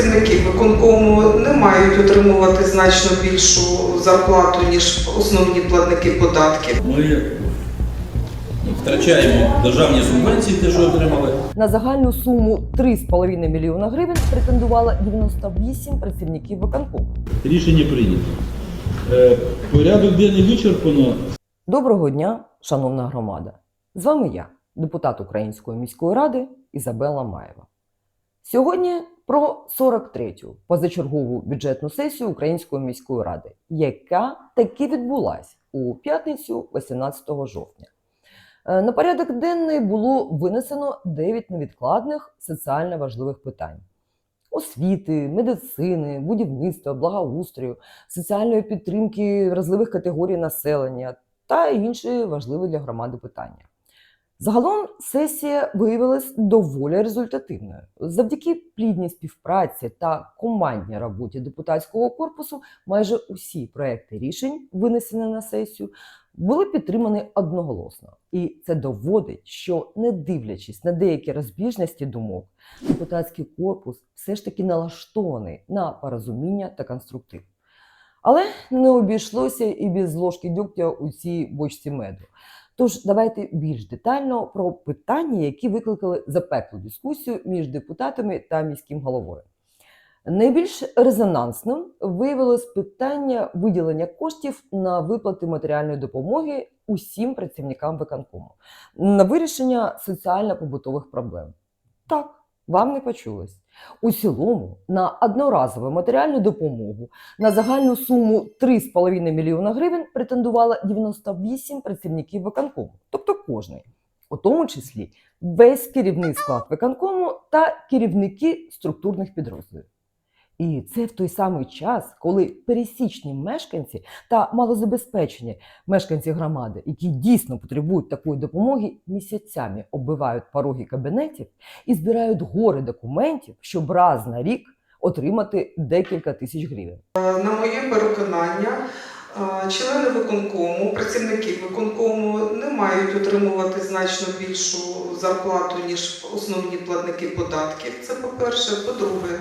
працівники виконкому не мають отримувати значно більшу зарплату, ніж основні платники податків. Ми втрачаємо державні субвенції, те, що отримали. На загальну суму 3,5 мільйона гривень претендувало 98 працівників виконкому. Рішення прийнято. Е, Порядок денний вичерпано. Доброго дня, шановна громада! З вами я, депутат Української міської ради Ізабела Маєва. Сьогодні про 43-ю позачергову бюджетну сесію Української міської ради, яка таки відбулась у п'ятницю 18 жовтня. Е, На порядок денний було винесено 9 невідкладних соціально важливих питань: освіти, медицини, будівництва, благоустрою, соціальної підтримки вразливих категорій населення та інші важливі для громади питання. Загалом сесія виявилась доволі результативною. Завдяки плідній співпраці та командній роботі депутатського корпусу майже усі проекти рішень, винесені на сесію, були підтримані одноголосно. І це доводить, що не дивлячись на деякі розбіжності думок, депутатський корпус все ж таки налаштований на порозуміння та конструктив. Але не обійшлося і без ложки дьогтя у цій бочці меду. Тож давайте більш детально про питання, які викликали запеклу дискусію між депутатами та міським головою. Найбільш резонансним виявилось питання виділення коштів на виплати матеріальної допомоги усім працівникам виконкому на вирішення соціально-побутових проблем. Так, вам не почулось. У цілому на одноразову матеріальну допомогу на загальну суму 3,5 мільйона гривень претендувало 98 працівників виконкому, тобто кожний, у тому числі весь керівний склад виконкому та керівники структурних підрозділів. І це в той самий час, коли пересічні мешканці та малозабезпечені мешканці громади, які дійсно потребують такої допомоги, місяцями оббивають пороги кабінетів і збирають гори документів, щоб раз на рік отримати декілька тисяч гривень. На моє переконання, е, члени виконкому, працівники виконкому не мають отримувати значно більшу зарплату, ніж основні платники податків. Це по-перше. По-друге,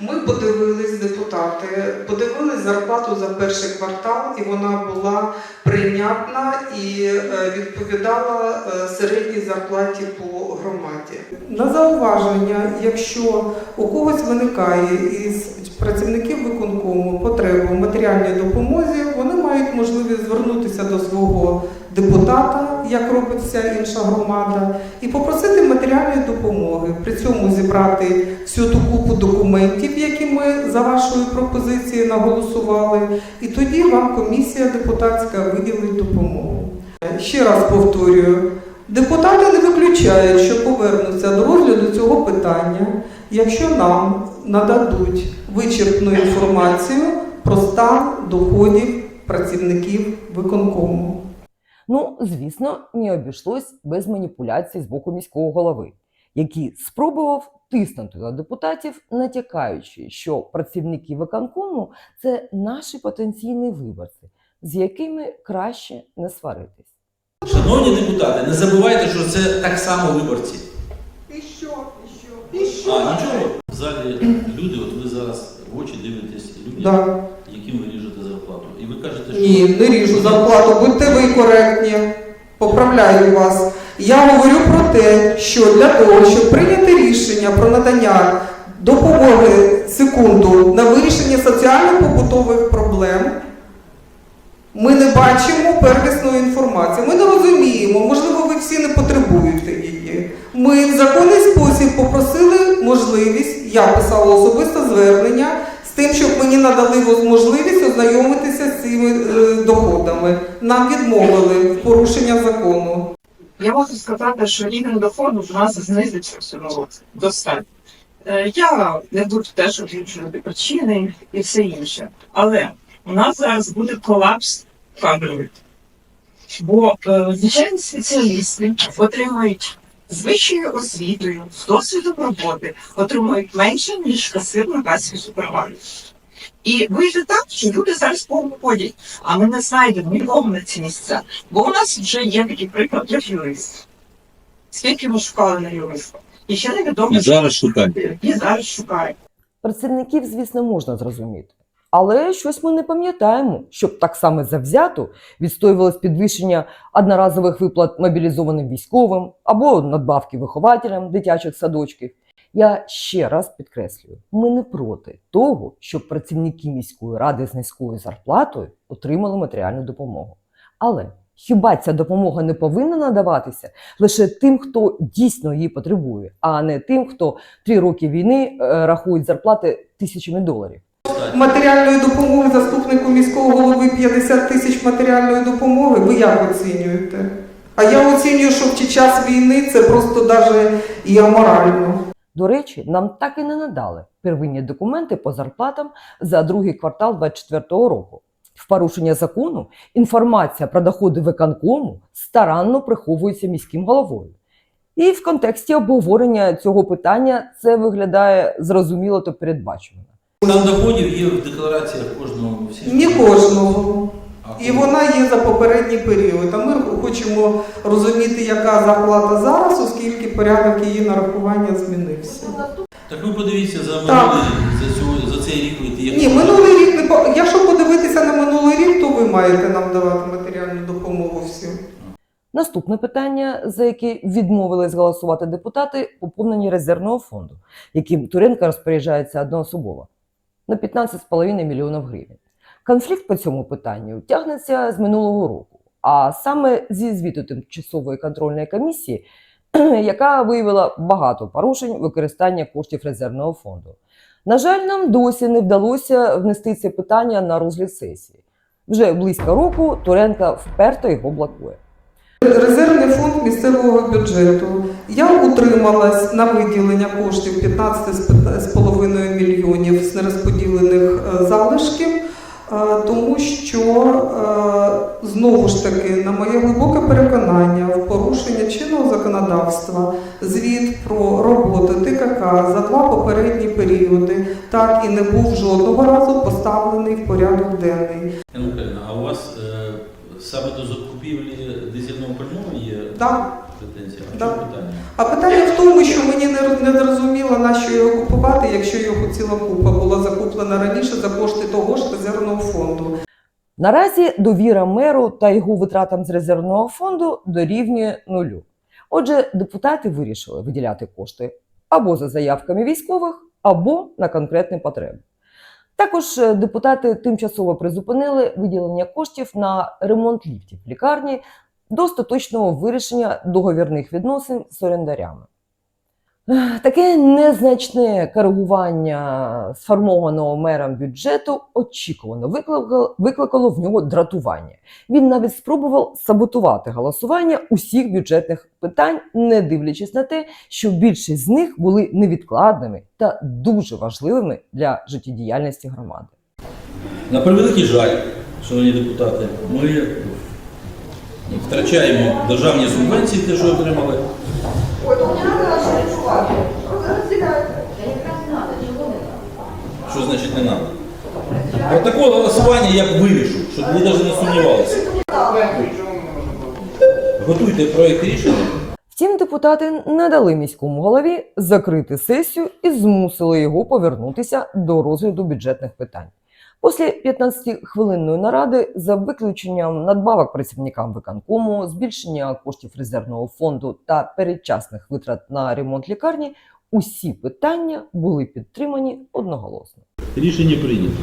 ми подивились, депутати, подивились зарплату за перший квартал, і вона була прийнятна і е, відповідала е, середній зарплаті по громаді. На зауваження, якщо у когось виникає із працівників виконкому потреба в матеріальній допомозі, вони мають можливість звернутися до свого депутата, як робить вся інша громада, і попросити матеріальної допомоги. При цьому зібрати всю ту купу документів, які ми за вашою пропозицією наголосували, і тоді вам комісія депутатська виділить допомогу. Ще раз повторюю. Депутати не виключають, що повернуться до розгляду цього питання, якщо нам нададуть вичерпну інформацію про стан доходів працівників виконкому. Ну, звісно, не обійшлось без маніпуляцій з боку міського голови, який спробував тиснути на депутатів, натякаючи, що працівники виконкому це наші потенційні виборці, з якими краще не сваритись. Шановні депутати, не забувайте, що це так само виборці. І що? І що? І що? А нічого. В залі люди, от ви зараз в очі дивитесь людям, Да. яким ви ріжете зарплату. І ви кажете, що Ні, не ріжу зарплату, будьте ви коректні. Поправляю вас. Я говорю про те, що для того, щоб прийняти рішення про надання допомоги секунду на вирішення соціально-побутових проблем, ми не бачимо первісної інформації. Ми не розуміємо, можливо, ви всі не потребуєте її. Ми в законний спосіб попросили можливість, я писала особисте звернення з тим, щоб мені надали можливість ознайомитися з цими е, доходами. Нам відмовили в порушення закону. Я можу сказати, що рівень доходу в нас знизиться в цьому достатньо. Е, Я не буду теж озвучувати причини і все інше. Але у нас зараз буде колапс кадровий. Бо е, звичайні спеціалісти отримують з вищою освітою, з досвідом роботи, отримують менше, ніж касир на касі супермаркету. І вийде так, що люди зараз повиходять, а ми не знайдемо нікого на ці місця. Бо у нас вже є такий приклад як юрист. Скільки ми шукали на юриста? І ще невідомо, І зараз шукаємо. і зараз шукаємо. Працівників, звісно, можна зрозуміти. Але щось ми не пам'ятаємо, щоб так само завзято відстоювалось підвищення одноразових виплат мобілізованим військовим або надбавки вихователям дитячих садочків. Я ще раз підкреслюю: ми не проти того, щоб працівники міської ради з низькою зарплатою отримали матеріальну допомогу. Але хіба ця допомога не повинна надаватися лише тим, хто дійсно її потребує, а не тим, хто три роки війни е, рахує зарплати тисячами доларів. Матеріальної допомоги заступнику міського голови 50 тисяч матеріальної допомоги. Ви як оцінюєте? А я оцінюю, що в час війни це просто навіть і аморально. До речі, нам так і не надали первинні документи по зарплатам за другий квартал 2024 року. В порушення закону інформація про доходи виконкому старанно приховується міським головою. І в контексті обговорення цього питання це виглядає зрозуміло та передбачувано. Стан доходів є в деклараціях кожного всіх. Не кожного. І вона є за попередній період. А ми хочемо розуміти, яка зарплата зараз, оскільки порядок її нарахування змінився. Так ви подивіться за минулий за, цього, за цей рік як Ні, минулий рік не по- якщо подивитися на минулий рік, то ви маєте нам давати матеріальну допомогу всім. Наступне питання, за яке відмовились голосувати депутати, поповнення резервного фонду, яким Туренко розпоряджається одноособово на 15,5 мільйонів гривень. Конфлікт по цьому питанню тягнеться з минулого року, а саме зі звіту тимчасової контрольної комісії, яка виявила багато порушень використання коштів резервного фонду. На жаль, нам досі не вдалося внести це питання на розгляд сесії. Вже близько року Туренко вперто його блокує. Резервний фонд місцевого бюджету. Я утрималась на виділення коштів 15,5 мільйонів з нерозподілених е, залишків, тому що е, знову ж таки, на моє глибоке переконання, в порушення чинного законодавства звіт про роботу ТКК за два попередні періоди так і не був жодного разу поставлений в порядок денний. А у вас е, саме до закупівлі дизельного пального є Так. Претензія? А Да. питання? А питання в тому, що мені не, не зрозуміло, на що його купувати, якщо його ціла купа була закуплена раніше за кошти того ж резервного фонду. Наразі довіра меру та його витратам з резервного фонду дорівнює нулю. Отже, депутати вирішили виділяти кошти або за заявками військових, або на конкретні потреби. Також е, депутати тимчасово призупинили виділення коштів на ремонт ліфтів в лікарні до остаточного вирішення договірних відносин з орендарями. Таке незначне коригування сформованого мером бюджету очікувано викликало, викликало в нього дратування. Він навіть спробував саботувати голосування усіх бюджетних питань, не дивлячись на те, що більшість з них були невідкладними та дуже важливими для життєдіяльності громади. На превеликий жаль, шановні депутати, ми втрачаємо державні субвенції, те, що отримали. Що значить не надо? Протокол голосування я вирішу, щоб ви навіть не сумнівалися. Готуйте проєкт рішення. Втім, депутати не дали міському голові закрити сесію і змусили його повернутися до розгляду бюджетних питань. Після 15-хвилинної наради за виключенням надбавок працівникам виконкому, збільшення коштів резервного фонду та передчасних витрат на ремонт лікарні, усі питання були підтримані одноголосно. Рішення прийнято.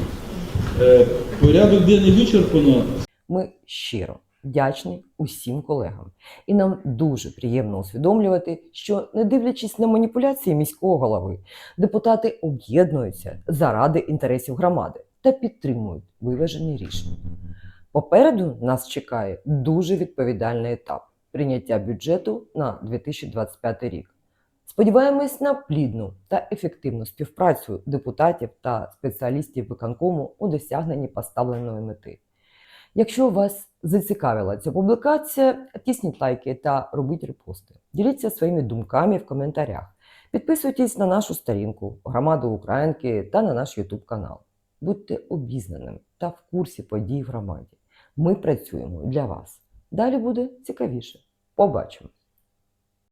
Е, Порядок денний вичерпано. Ми щиро вдячні усім колегам, і нам дуже приємно усвідомлювати, що, не дивлячись на маніпуляції міського голови, депутати об'єднуються заради інтересів громади та підтримують виважені рішення. Попереду нас чекає дуже відповідальний етап прийняття бюджету на 2025 рік. Сподіваємось на плідну та ефективну співпрацю депутатів та спеціалістів виконкому у досягненні поставленої мети. Якщо вас зацікавила ця публікація, тисніть лайки та робіть репости. Діліться своїми думками в коментарях. Підписуйтесь на нашу сторінку Громаду Українки та на наш YouTube канал. Будьте обізнаним та в курсі подій в громаді. Ми працюємо для вас. Далі буде цікавіше. Побачимо!